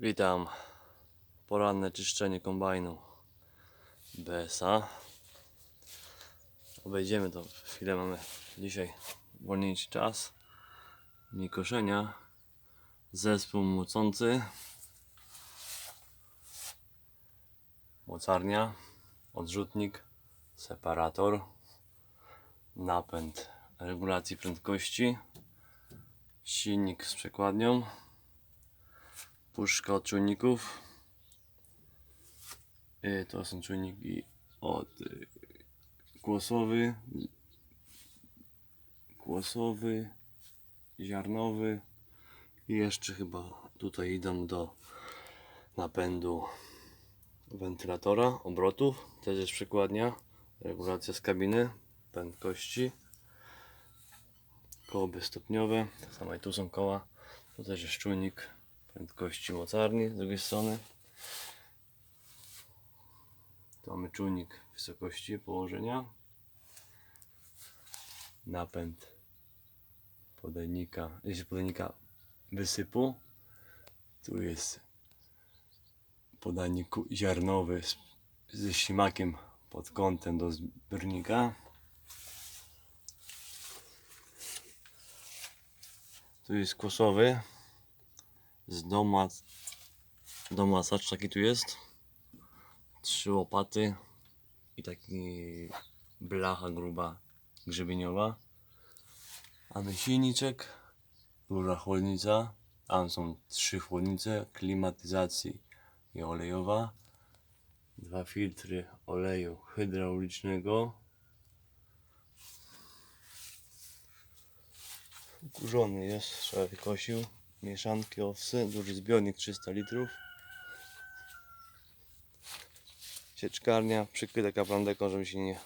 Witam. Poranne czyszczenie kombajnu BSA. Obejdziemy to. Chwilę mamy dzisiaj wolniejszy czas. Dni koszenia. Zespół młocący. Mocarnia. Odrzutnik. Separator. Napęd regulacji prędkości. Silnik z przekładnią puszka od czujników. Y, To są czujniki od y, głosowy, głosowy, ziarnowy i jeszcze chyba tutaj idą do napędu wentylatora, obrotów. Też jest przekładnia, regulacja z kabiny, prędkości, koło bezstopniowe, i tu są koła, tu też jest czujnik prędkości mocarni z drugiej strony. Tu mamy czujnik wysokości położenia. Napęd podajnika, jest podajnika wysypu. Tu jest podajnik ziarnowy z, ze ślimakiem pod kątem do zbiornika. Tu jest kłosowy z doma domasacz taki tu jest. Trzy łopaty i taki blacha gruba grzebieniowa mamy silniczek duża chłodnica. Tam są trzy chłodnice klimatyzacji i olejowa. Dwa filtry oleju hydraulicznego. Kurzony jest, trzeba wykosił mieszanki owsy, duży zbiornik 300 litrów. Sieczkarnia, przykryta kaplandeką, żeby się nie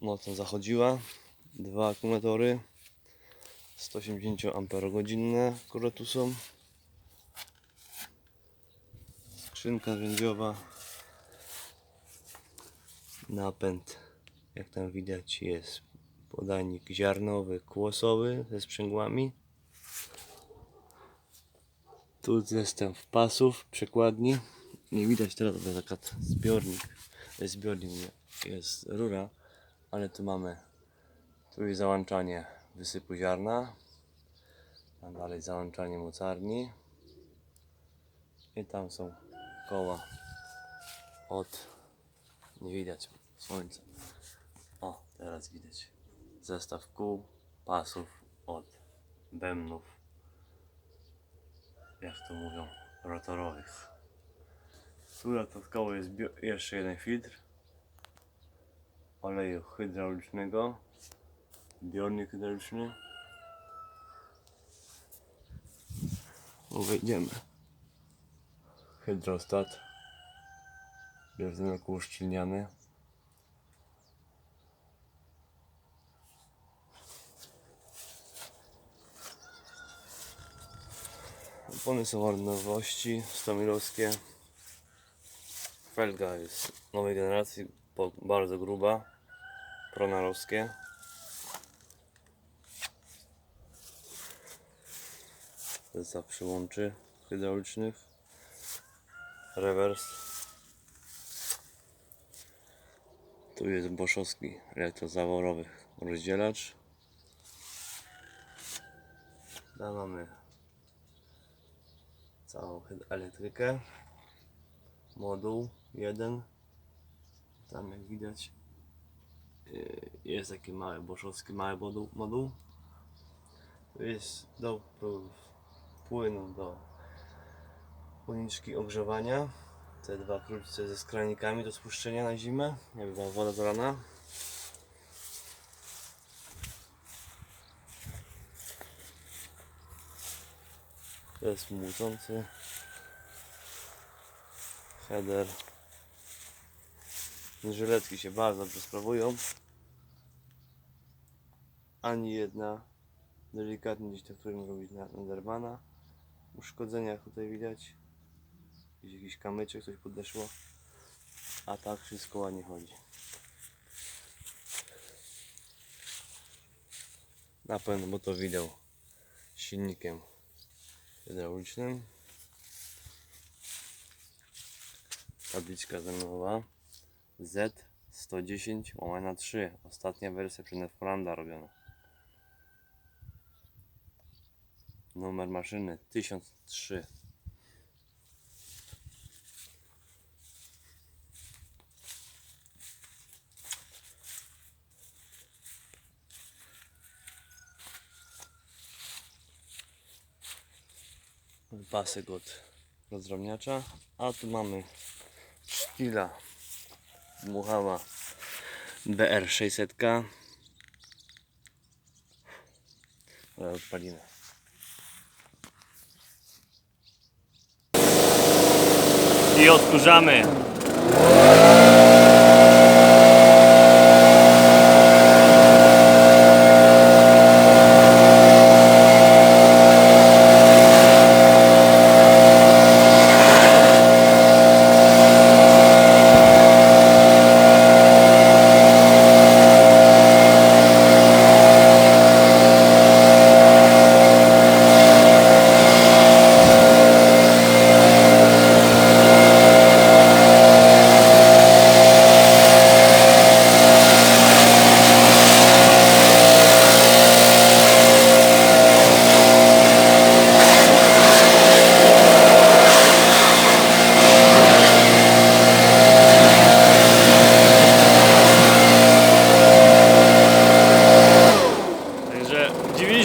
mocno zachodziła. Dwa akumulatory 180 Ah które tu są. Skrzynka narzędziowa napęd jak tam widać jest podajnik ziarnowy, kłosowy ze sprzęgłami tu zestaw pasów, przekładni. Nie widać teraz, bo jest zbiornik. Zbiornik, jest rura, ale tu mamy tu jest załączanie wysypu ziarna. A dalej załączanie mocarni. I tam są koła od nie widać słońca. O, teraz widać. Zestaw kół, pasów od bębnów jak to mówią, rotorowych. Tu dodatkowo jest jeszcze jeden filtr oleju hydraulicznego, zbiornik hydrauliczny. O, wejdziemy. Hydrostat. Benzynek uszczelniany. Opony są od nowości, 100 milowskie. Felga jest nowej generacji, bardzo gruba, pronarowskie. Zestaw przyłączy hydraulicznych. Rewers. Tu jest boszowski elektrozaworowy rozdzielacz. Tam mamy całą elektrykę. Moduł jeden. Tam jak widać yy, jest taki mały boszowski mały moduł. moduł. Jest do płynu do płynniczki ogrzewania. Te dwa krótce ze skranikami do spuszczenia na zimę, jakby była woda dolana. To jest mucący. Header. Żyletki się bardzo dobrze sprawują. Ani jedna. Delikatnie gdzieś to którym robić na Endermana. Uszkodzenia tutaj widać. Gdzieś jakiś kamyczek, coś podeszło. A tak wszystko ładnie chodzi. Napęd, bo to wideo silnikiem hydraulicznym. Tabliczka zenowa Z110 łamana 3. Ostatnia wersja Prinefranda robiona. Numer maszyny 1003. pasek od rozdrabniacza, a tu mamy szpila dmuchała BR600 ale odpalimy. I odkurzamy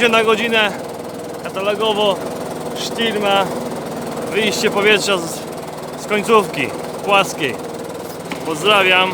90 na godzinę katalogowo sztil ma wyjście powietrza z, z końcówki płaskiej. Pozdrawiam.